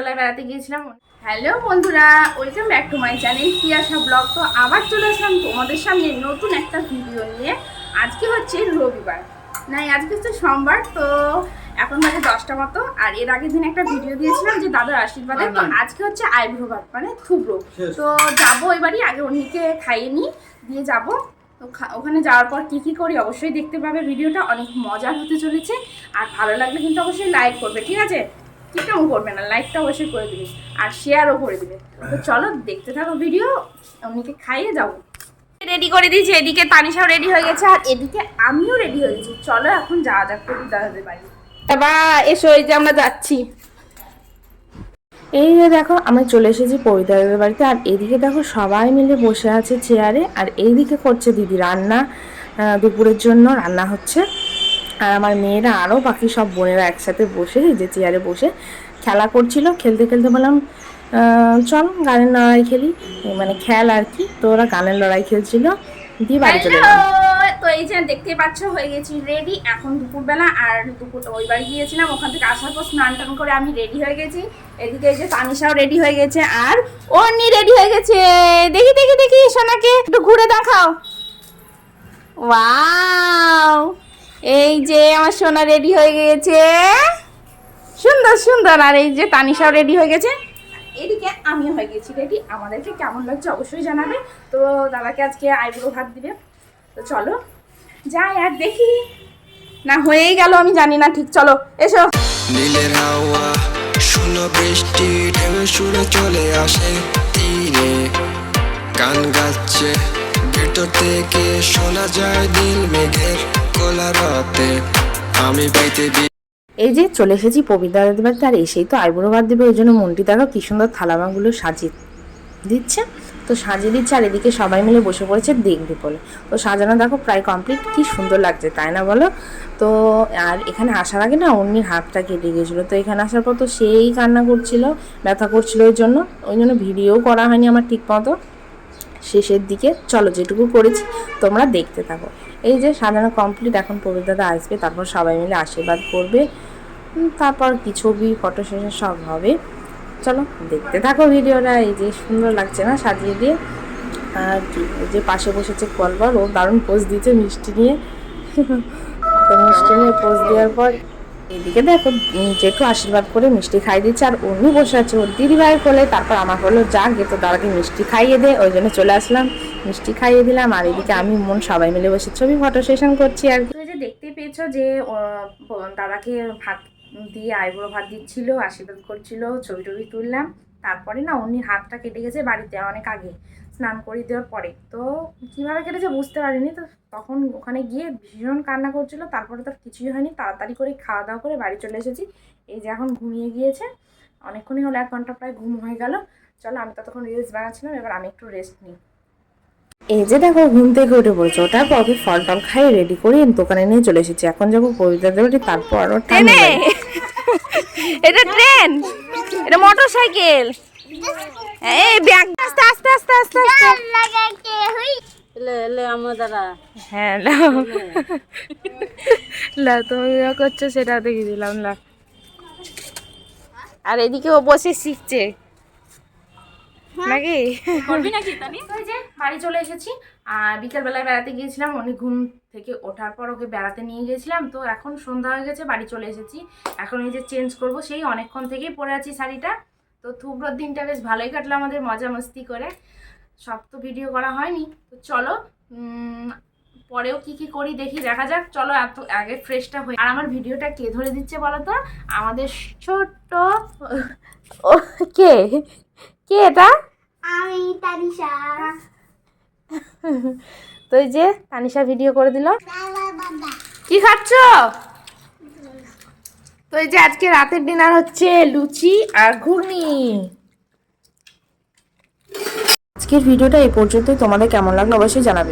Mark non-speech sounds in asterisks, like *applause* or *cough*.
বিকালবেলায় বেড়াতে গিয়েছিলাম। হ্যালো বন্ধুরা welcome back to my channel Piyasa blog তো আবার চলে আসলাম তোমাদের সামনে নতুন একটা ভিডিও নিয়ে। আজকে হচ্ছে রবিবার। নাই আজকে হচ্ছে সোমবার তো এখন বাজে দশটা মতো। আর এর আগের দিন একটা ভিডিও দিয়েছিলাম যে দাদার আশীর্বাদে। তো আজকে হচ্ছে আইব্রো ভাত মানে থুবড়ো। তো যাব এবারই আগে উনিকে খাইয়ে নিই দিয়ে যাব। তো ওখানে যাওয়ার পর কী কী করি অবশ্যই দেখতে পাবে। ভিডিওটা অনেক মজার হতে চলেছে। আর ভালো লাগলে কিন্তু অবশ্যই লাইক করবে ঠিক আছে? কি কেমন করবে না লাইকটা অবশ্যই করে দিবে আর শেয়ারও করে দিবে। তো চলো দেখতে থাকো ভিডিও উনিকে খাইয়ে যাব। রেডি করে দিয়েছি, এদিকে তানিশাও রেডি হয়ে গেছে আর এদিকে আমিও রেডি হয়ে গেছি। চলো এখন যাওয়া যাক কবি দাদাদের বাড়ি। বা এসো, এই যে আমরা যাচ্ছি। এই যে দেখো আমি চলে এসেছি পরিদারের বাড়িতে আর এদিকে দেখো সবাই মিলে বসে আছে চেয়ারে আর এইদিকে করছে দিদি রান্না। দুপুরের জন্য রান্না হচ্ছে। আর আমার মেয়েরা আরও বাকি সব বোনেরা একসাথে বসে যে চেয়ারে বসে খেলা করছিল। খেলতে খেলতে বললাম চল গানের লড়াই খেলি। মানে খেল আর কি তো ওরা গানের লড়াই খেলছিল দিয়ে বাড়ি চলে তো এই যে দেখতে পাচ্ছ হয়ে গেছি রেডি এখন দুপুরবেলা আর দুপুর ওই বাড়ি গিয়েছিলাম ওখান থেকে আসার পর স্নান টান করে আমি রেডি হয়ে গেছি। এদিকে এই যে তানিশাও রেডি হয়ে গেছে আর অন্নি রেডি হয়ে গেছে। দেখি দেখি দেখি সোনাকে একটু ঘুরে দেখাও। ওয়াও এই যে আমার সোনা রেডি হয়ে গেছে। সুন্দর সুন্দর। আর এই যে তানিশাও রেডি হয়ে গেছে। এদিকে আমিও হয়ে গেছি রেডি আমাদেরকে কেমন লাগছে অবশ্যই জানাবে। তো দাদাকে আজকে আইব্রো ভাত দিবে। তো চলো যাই আর দেখি। না, হয়েই গেল, আমি জানি না ঠিক। চলো, এসো। নীলের হাওয়া শুনো বৃষ্টি, ঢেউ শুনে চলে আসে তীরে। গান গাচ্ছে, ভেতর থেকে শোনা যায় নীল মেঘের এই যে চলে এসেছি পবিতাদের বাড়িতে আর এসেই তো আইবুড়ো ভাত দেবে, ওই জন্য মন্টি দেখো কি সুন্দর থালামাগুলো সাজিয়ে দিচ্ছে। তো সাজিয়ে দিচ্ছে, আর এদিকে সবাই মিলে বসে পড়েছে দেখবে বলে তো সাজানো দেখো প্রায় কমপ্লিট কি সুন্দর লাগছে, তাই না বলো? তো আর এখানে আসার আগে না অন্যের হাতটা কেটে গেছিল তো এখানে আসার পর তো সেই কান্না করছিল, ব্যথা করছিল ওই জন্য। ওই জন্য ভিডিও করা হয়নি আমার ঠিক মতো। শেষের দিকে, চলো যেটুকু করেছি, তোমরা দেখতে থাকো। এই যে সাজানো কমপ্লিট এখন পবিত্র দাদা আসবে, তারপর সবাই মিলে আশীর্বাদ করবে। তারপর কি ছবি ফটো সেশন সব হবে। চলো, দেখতে থাকো ভিডিওটা, এই যে সুন্দর লাগছে না সাজিয়ে দিয়ে। আর কি যে পাশে বসেছে কলবার ও দারুণ পোজ দিয়েছে মিষ্টি নিয়ে। *laughs* মিষ্টি নিয়ে পোজ দেওয়ার পর এদিকে দেখো জেঠু আশীর্বাদ করে মিষ্টি খাইয়ে দিচ্ছে আর অন্য বসে আছে ওর দিদি ভাইয়ের কোলে। তারপর আমার হলো যা গে তো দাদাকে মিষ্টি খাইয়ে দে। ওই জন্য চলে আসলাম, মিষ্টি খাইয়ে দিলাম, আর এদিকে আমি, মন, সবাই মিলে বসে ছবি ফটো সেশন করছি আর যে দেখতে পেয়েছ যে দাদাকে ভাত দিয়ে আইবুড়ো ভাত দিচ্ছিল, আশীর্বাদ করছিল, ছবি টবি তুললাম। তারপরে না অন্যের হাতটা কেটে গেছে বাড়িতে অনেক আগে। স্নান করিয়ে দেওয়ার পরে। তো কীভাবে কেটেছে বুঝতে পারিনি। তো তখন ওখানে গিয়ে ভীষণ কান্না করছিল। তারপরে তো আর কিছুই হয়নি। তাড়াতাড়ি করে খাওয়া দাওয়া করে বাড়ি চলে এসেছি। এই যে এখন ঘুমিয়ে গিয়েছে। অনেকক্ষণই হলো এক ঘণ্টা প্রায় ঘুম হয়ে গেল। চলো আমি ততক্ষণ রিলস বানাচ্ছিলাম। এবার আমি একটু রেস্ট নিই। এই যে দেখো ঘুম থেকে উঠে পড়েছে। ওটার পর ওকে ফল টল খাইয়ে রেডি করে দোকানে নিয়ে চলে এসেছি। এখন যাব পবিত্রদের বাড়ি তারপর এটা ট্রেন? এটা মোটর সাইকেল এই ব্যাগ আস্তে আস্তে আস্তে আস্তে আস্তে। এলে এলে আমার দ্বারা হ্যাঁ লাও লা তুমি যা করছ সেটা দেখে দিলাম লা। আর এদিকে ও বসে শিখছে। নাকি? করবি নাকি ওই যে বাড়ি চলে এসেছি। আর বিকেলবেলায় বেড়াতে গিয়েছিলাম অনেক ঘুম থেকে ওঠার পর ওকে বেড়াতে নিয়ে গেছিলাম। তো এখন সন্ধ্যা হয়ে গেছে বাড়ি চলে এসেছি। এখন এই যে চেঞ্জ করব সেই অনেকক্ষণ থেকেই পরে আছি শাড়িটা। তো থুবড়োর দিনটা বেশ ভালোই কাটলো আমাদের মজা মস্তি করে। সব তো ভিডিও করা হয়নি। তো চলো পরেও কি কি করি দেখি দেখা যাক। চলো এত আগে ফ্রেশটা হয়ে আর আমার ভিডিওটা কে ধরে দিচ্ছে বলো তো আমাদের ছোট্ট ও কে? কে এটা? আমি তানিশা। তো এই যে তানিশা ভিডিও করে দিল। কি খাচ্ছ? তো এই যে আজকে রাতের ডিনার হচ্ছে লুচি আর ঘুগনি। আজকের ভিডিওটা এই পর্যন্তই। তোমাদের কেমন লাগল অবশ্যই জানাবে।